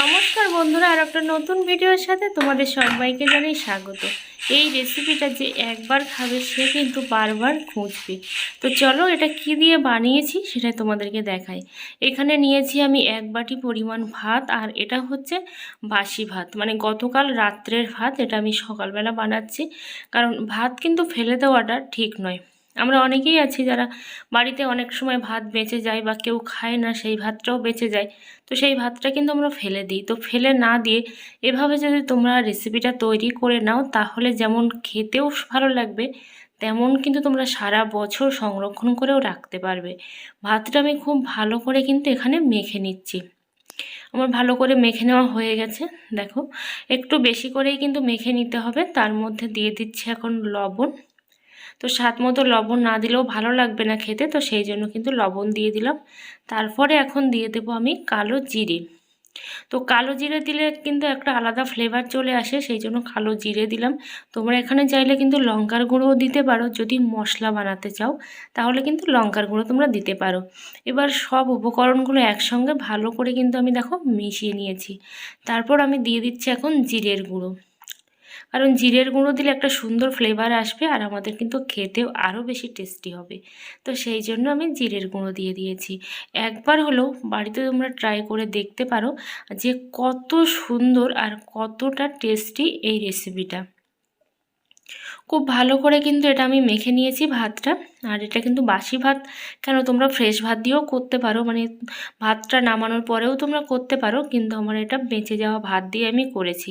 নমস্কার বন্ধুরা, আর একটা নতুন ভিডিওর সাথে তোমাদের সবাইকে জানাই স্বাগত। এই রেসিপিটা যে একবার খাবে, সে কিন্তু বারবার খুঁজবে। তো চলো এটা কি দিয়ে বানিয়েছি সেটা তোমাদেরকে দেখাই। এখানে নিয়েছি আমি এক বাটি পরিমাণ ভাত, আর এটা হচ্ছে বাসি ভাত। মানে গতকাল রাত্রের ভাত, এটা আমি সকালবেলা বানাচ্ছি। কারণ ভাত কিন্তু ফেলে দেওয়াটা ঠিক নয়। আমরা অনেকেই আছি যারা বাড়িতে অনেক সময় ভাত বেঁচে যায় বা কেউ খায় না, সেই ভাতটাও বেঁচে যায়। তো সেই ভাতটা কিন্তু আমরা ফেলে দিই। তো ফেলে না দিয়ে এভাবে যদি তোমরা রেসিপিটা তৈরি করে নাও, তাহলে যেমন খেতেও ভালো লাগবে, তেমন কিন্তু তোমরা সারা বছর সংরক্ষণ করেও রাখতে পারবে। ভাতটা আমি খুব ভালো করে কিন্তু এখানে মেখে নিচ্ছি। আমার ভালো করে মেখে নেওয়া হয়ে গেছে, দেখো। একটু বেশি করেই কিন্তু মেখে নিতে হবে। তার মধ্যে দিয়ে দিচ্ছি এখন লবণ। তো স্বাদ মতো লবণ না দিলেও ভালো লাগবে না খেতে, তো সেই জন্য কিন্তু লবণ দিয়ে দিলাম। তারপরে এখন দিয়ে দেবো আমি কালো জিরে। তো কালো জিরে দিলে কিন্তু একটা আলাদা ফ্লেভার চলে আসে, সেই জন্য কালো জিরে দিলাম। তোমরা এখানে চাইলে কিন্তু লঙ্কার গুঁড়োও দিতে পারো, যদি মশলা বানাতে চাও, তাহলে কিন্তু লঙ্কার গুঁড়ো তোমরা দিতে পারো। এবার সব উপকরণগুলো একসঙ্গে ভালো করে কিন্তু আমি দেখো মিশিয়ে নিয়েছি। তারপর আমি দিয়ে দিচ্ছি এখন জিরের গুঁড়ো। কারণ জিরের গুঁড়ো দিলে একটা সুন্দর ফ্লেভার আসবে আর আমাদের কিন্তু খেতেও আরও বেশি টেস্টি হবে। তো সেই জন্য আমি জিরের গুঁড়ো দিয়ে দিয়েছি। একবার হলেও বাড়িতে তোমরা ট্রাই করে দেখতে পারো যে কত সুন্দর আর কতটা টেস্টি এই রেসিপিটা খুব ভালো করে কিন্তু এটা আমি মেখে নিয়েছি ভাতটা। আর এটা কিন্তু বাসি ভাত। কেন তোমরা ফ্রেশ ভাত দিয়েও করতে পারো। মানে ভাতটা নামানোর পরেও তোমরা করতে পারো। কিন্তু আমার এটা বেঁচে যাওয়া ভাত দিয়ে আমি করেছি।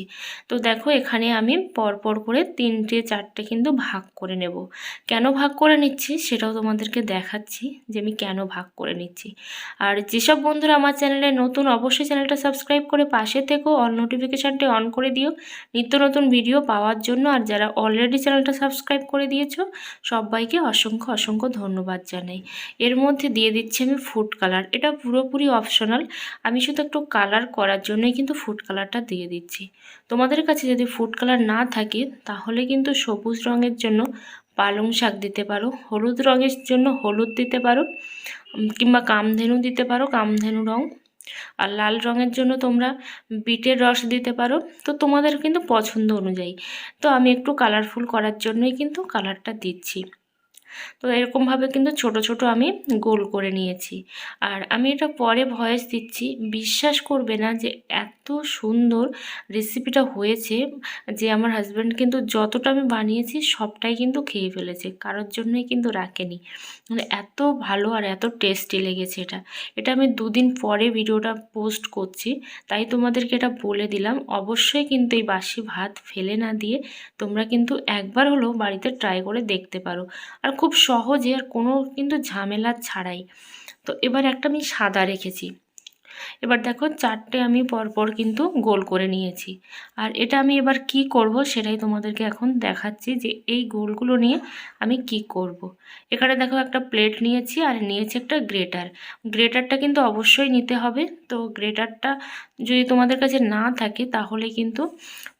তো দেখো, এখানে আমি পরপর করে তিনটে, চারটে কিন্তু ভাগ করে নেব। কেন ভাগ করে নিচ্ছি সেটাও তোমাদেরকে দেখাচ্ছি যে আমি কেন ভাগ করে নিচ্ছি। আর যেসব বন্ধুরা আমার চ্যানেলে নতুন, অবশ্যই চ্যানেলটা সাবস্ক্রাইব করে পাশে থেকেও অল নোটিফিকেশানটি অন করে দিও। নিত্য নতুন ভিডিও পাওয়ার জন্য। আর যারা অলরেডি চ্যানেলটা সাবস্ক্রাইব করে দিয়েছ। সবাইকে অসংখ্য অসংখ্য ধন্যবাদ জানাই। এর মধ্যে দিয়ে দিচ্ছি আমি ফুড কালার এটা পুরোপুরি অপশনাল আমি শুধু একটু কালার করার জন্যই কিন্তু ফুড কালারটা দিয়ে দিচ্ছি। তোমাদের কাছে যদি ফুড কালার না থাকে, তাহলে কিন্তু সবুজ রঙের জন্য পালং শাক দিতে পারো, হলুদ রঙের জন্য হলুদ দিতে পারো কিংবা কামধেনু দিতে পারো, কামধেনু রঙ আর লাল রঙের জন্য তোমরা বিটের রস দিতে পারো। তো তোমাদের কিন্তু পছন্দ অনুযায়ী। তো আমি একটু কালারফুল করার জন্যই কিন্তু কালারটা দিচ্ছি। তো এরকমভাবে কিন্তু ছোট ছোট আমি গোল করে নিয়েছি। আর আমি এটা পরে ভয়েস দিচ্ছি, বিশ্বাস করবে না যে এত সুন্দর রেসিপিটা হয়েছে যে আমার হাজব্যান্ড কিন্তু যতটা আমি বানিয়েছি সবটাই কিন্তু খেয়ে ফেলেছে, কারোর জন্যই কিন্তু রাখেনি। মানে এত ভালো আর এত টেস্টি লেগেছে এটা। এটা আমি দুদিন পরে ভিডিওটা পোস্ট করছি, তাই তোমাদেরকে এটা বলে দিলাম। অবশ্যই কিন্তু এই বাসি ভাত ফেলে না দিয়ে তোমরা কিন্তু একবার হলেও বাড়িতে ট্রাই করে দেখতে পারো। আর খুব সহজে কোনো কিন্তু ঝামেলা ছাড়াই। তো এবার একটা আমি সাদা রেখেছি। এবার দেখো চারটে আমি পরপর কিন্তু গোল করে নিয়েছি। আর এটা আমি এবার কি করব সেটাই তোমাদেরকে এখন দেখাচ্ছি যে এই গোলগুলো নিয়ে আমি কি করব। এখানে দেখো একটা প্লেট নিয়েছি আর নিয়েছি একটা গ্রেটার। গ্রেটারটা কিন্তু অবশ্যই নিতে হবে। তো গ্রেটারটা যদি তোমাদের কাছে না থাকে তাহলে কিন্তু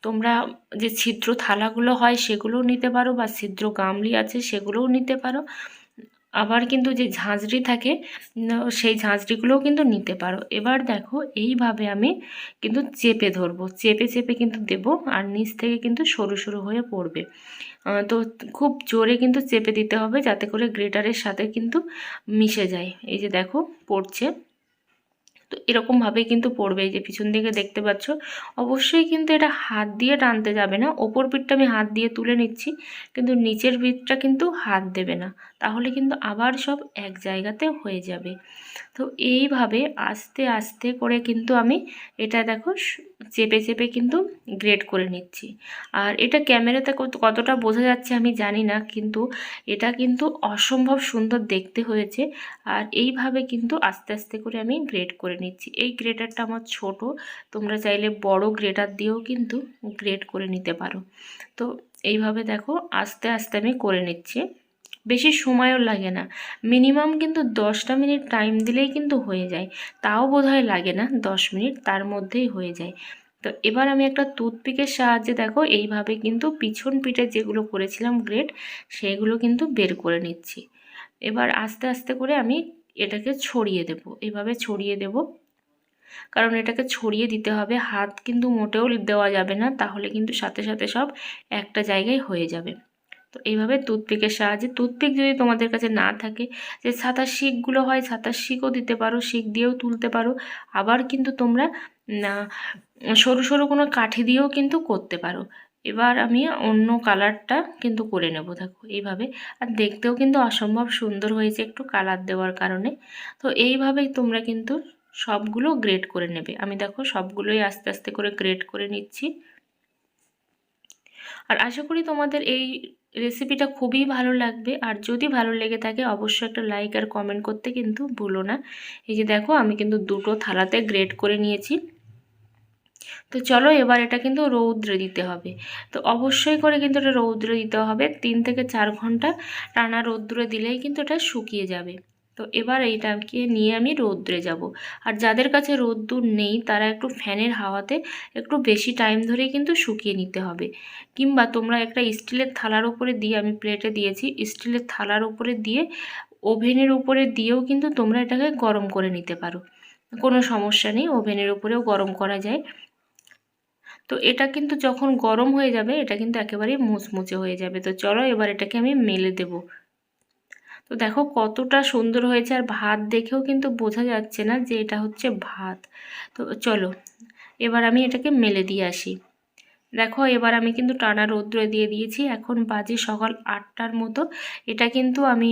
তোমরা যে ছিদ্র থালাগুলো হয় সেগুলোও নিতে পারো বা ছিদ্র গামলি আছে সেগুলোও নিতে পারো। আবার কিন্তু যে ঝাঁঝরি থাকে সেই ঝাঁঝরিগুলোও কিন্তু নিতে পারো। এবার দেখো, এইভাবে আমি কিন্তু চেপে ধরবো। চেপে চেপে কিন্তু দেব আর নিচ থেকে কিন্তু সরু সরু হয়ে পড়বে। তো খুব জোরে কিন্তু চেপে দিতে হবে যাতে করে গ্রেটারের সাথে কিন্তু মিশে যায়। এই যে দেখো, পড়ছে। তো এরকমভাবেই কিন্তু পড়বে। এই যে পিছন দিকে দেখতে পাচ্ছ, অবশ্যই কিন্তু এটা হাত দিয়ে টানতে যাবে না। ওপর পিঠটা আমি হাত দিয়ে তুলে নিচ্ছি, কিন্তু নিচের পিঠটা কিন্তু হাত দেবে না। তাহলে কিন্তু আবার সব এক জায়গাতে হয়ে যাবে। তো এইভাবে আস্তে আস্তে করে কিন্তু আমি এটা দেখো চেপে চেপে কিন্তু গ্রেড করে নিচ্ছি। আর এটা ক্যামেরাতে কতটা বোঝা যাচ্ছে আমি জানি না, কিন্তু এটা কিন্তু অসম্ভব সুন্দর দেখতে হয়েছে। আর এইভাবে কিন্তু আস্তে আস্তে করে আমি গ্রেড করে নিচ্ছি। এই গ্রেটারটা আমার ছোট, তোমরা চাইলে বড় গ্রেটার দিয়েও কিন্তু গ্রেড করে নিতে পারো। তো এইভাবে দেখো আস্তে আস্তে আমি করে নিচ্ছি। বেশি সময়ও লাগে না। মিনিমাম কিন্তু দশটা মিনিট টাইম দিলেই কিন্তু হয়ে যায়। তাও বোধহয় লাগে না, দশ মিনিট তার মধ্যেই হয়ে যায়। তো এবার আমি একটা টুথপিকের সাহায্যে দেখো, এইভাবে কিন্তু পিছন পিঠে যেগুলো করেছিলাম গ্রেড সেগুলো কিন্তু বের করে নিচ্ছি। এবার আস্তে আস্তে করে আমি এটাকে ছড়িয়ে দেব। এভাবে ছড়িয়ে দেব। কারণ এটাকে ছড়িয়ে দিতে হবে, হাত কিন্তু মোটেও দেওয়া যাবে না, তাহলে কিন্তু সাথে সাথে সব একটা জায়গায় হয়ে যাবে। তো এইভাবে টুথপিকের সাহায্যে টুথপিক যদি তোমাদের কাছে না থাকে, যে ছাতার শিকগুলো হয় ছাতার শিকও দিতে পারো, শিক দিয়েও তুলতে পারো। আবার কিন্তু তোমরা সরু সরু কোনো কাঠি দিয়েও কিন্তু করতে পারো। এবার আমি অন্য কালারটা কিন্তু করে নেব, দেখো, এইভাবে। আর দেখতেও কিন্তু অসম্ভব সুন্দর হয়েছে একটু কালার দেওয়ার কারণে। তো এইভাবেই তোমরা কিন্তু সবগুলো গ্রেড করে নেবে। আমি দেখো সবগুলোই আস্তে আস্তে করে গ্রেড করে নিচ্ছি। আর আশা করি তোমাদের এই রেসিপিটা খুবই ভালো লাগবে। আর যদি ভালো লেগে থাকে, অবশ্যই একটা লাইক আর কমেন্ট করতে কিন্তু ভুলো না। এই যে দেখো, আমি কিন্তু দুটো থালাতে গ্রেড করে নিয়েছি। তো চলো এবার এটা কিন্তু রৌদ্রে দিতে হবে। তো অবশ্যই করে কিন্তু এটা রৌদ্রে দিতে হবে। তিন থেকে চার ঘণ্টা টানা রৌদ্রে দিলেই কিন্তু এটা শুকিয়ে যাবে। তো এবার এইটাকে নিয়ে আমি রৌদ্রে যাব। আর যাদের কাছে রোদ্দুর নেই, তারা একটু ফ্যানের হাওয়াতে একটু বেশি টাইম ধরেই কিন্তু শুকিয়ে নিতে হবে। কিংবা তোমরা একটা স্টিলের থালার উপরে দিয়ে, আমি প্লেটে দিয়েছি, স্টিলের থালার উপরে দিয়ে, ওভেনের উপরে দিয়েও কিন্তু তোমরা এটাকে গরম করে নিতে পারো। কোনো সমস্যা নেই, ওভেনের উপরেও গরম করা যায়। তো এটা কিন্তু যখন গরম হয়ে যাবে, এটা কিন্তু একেবারেই মুচমুচে হয়ে যাবে। তো চলো এবার এটাকে আমি মেলে দেব। তো দেখো কতটা সুন্দর হয়েছে আর ভাত দেখেও কিন্তু বোঝা যাচ্ছে না যে এটা হচ্ছে ভাত। তো চলো, এবার আমি এটাকে মেলে দিয়ে আসি। দেখো এবার আমি কিন্তু টানা রৌদ্রে দিয়ে দিয়েছি, এখন বাজে সকাল আটটার মতো। এটা কিন্তু আমি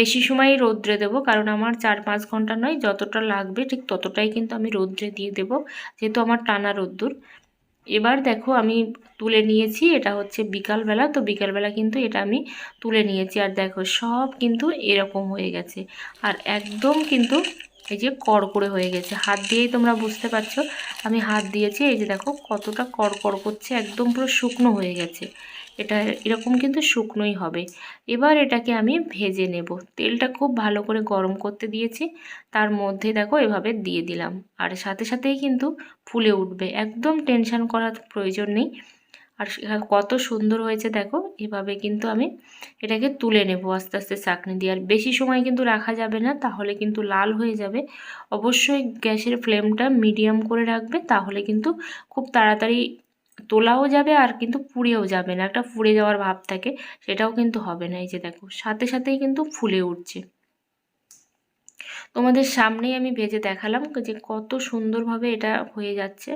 বেশি সময়ই রৌদ্রে দেবো, কারণ আমার চার পাঁচ ঘণ্টা নয়, যতটা লাগবে ঠিক ততটাই কিন্তু আমি রৌদ্রে দিয়ে দেব, যেহেতু আমার টানা রোদ্দুর। এবার দেখো আমি তুলে নিয়েছি, এটা হচ্ছে বিকালবেলা, তো বিকালবেলা কিন্তু এটা আমি তুলে নিয়েছি। আর দেখো সব কিন্তু এরকম হয়ে গেছে। আর একদম কিন্তু এই যে কড়কড়ে হয়ে গেছে। হাত দিয়েই তোমরা বুঝতে পারছ, আমি হাত দিয়েছি, এই যে দেখো কতটা কড়কড় করছে, একদম পুরো শুকনো হয়ে গেছে। এটা এরকম কিন্তু শুকনোই হবে। এবার এটাকে আমি ভেজে নেব। তেলটা খুব ভালো করে গরম করতে দিয়েছি। তার মধ্যে দেখো এভাবে দিয়ে দিলাম। আর সাথে সাথেই কিন্তু ফুলে উঠবে। একদম টেনশান করার প্রয়োজন নেই। আর কত সুন্দর হয়েছে দেখো। এভাবে কিন্তু আমি এটাকে তুলে নেব আস্তে আস্তে চাকনি দিয়ে। আর বেশি সময় কিন্তু রাখা যাবে না, তাহলে কিন্তু লাল হয়ে যাবে। অবশ্যই গ্যাসের ফ্লেমটা মিডিয়াম করে রাখবে, তাহলে কিন্তু খুব তাড়াতাড়ি তোলাও যাবে আর কিন্তু পুড়েও যাবে না। একটা ফুড়ে যাওয়ার ভাব থাকে, সেটাও কিন্তু হবে না। এই যে দেখো, সাথে সাথেই কিন্তু ফুলে উঠছে। তোমাদের সামনেই আমি ভেজে দেখালাম যে কত সুন্দরভাবে এটা হয়ে যাচ্ছে।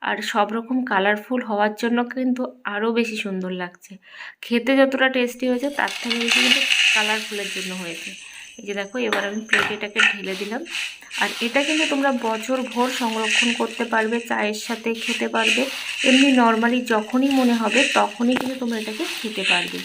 আর সব রকম কালারফুল হওয়ার জন্য কিন্তু আরও বেশি সুন্দর লাগছে। খেতে যতটা টেস্টি হয়েছে, তার থেকে বেশি কিন্তু কালারফুলের জন্য হয়েছে। এই যে দেখো, এবার আমি প্লেটে এটাকে ঢেলে দিলাম। আর এটা কিন্তু তোমরা বছর ভোর সংরক্ষণ করতে পারবে, চায়ের সাথে খেতে পারবে। এমনি নর্মালি যখনই মনে হবে, তখনই কিন্তু তোমরা এটাকে খেতে পারবে।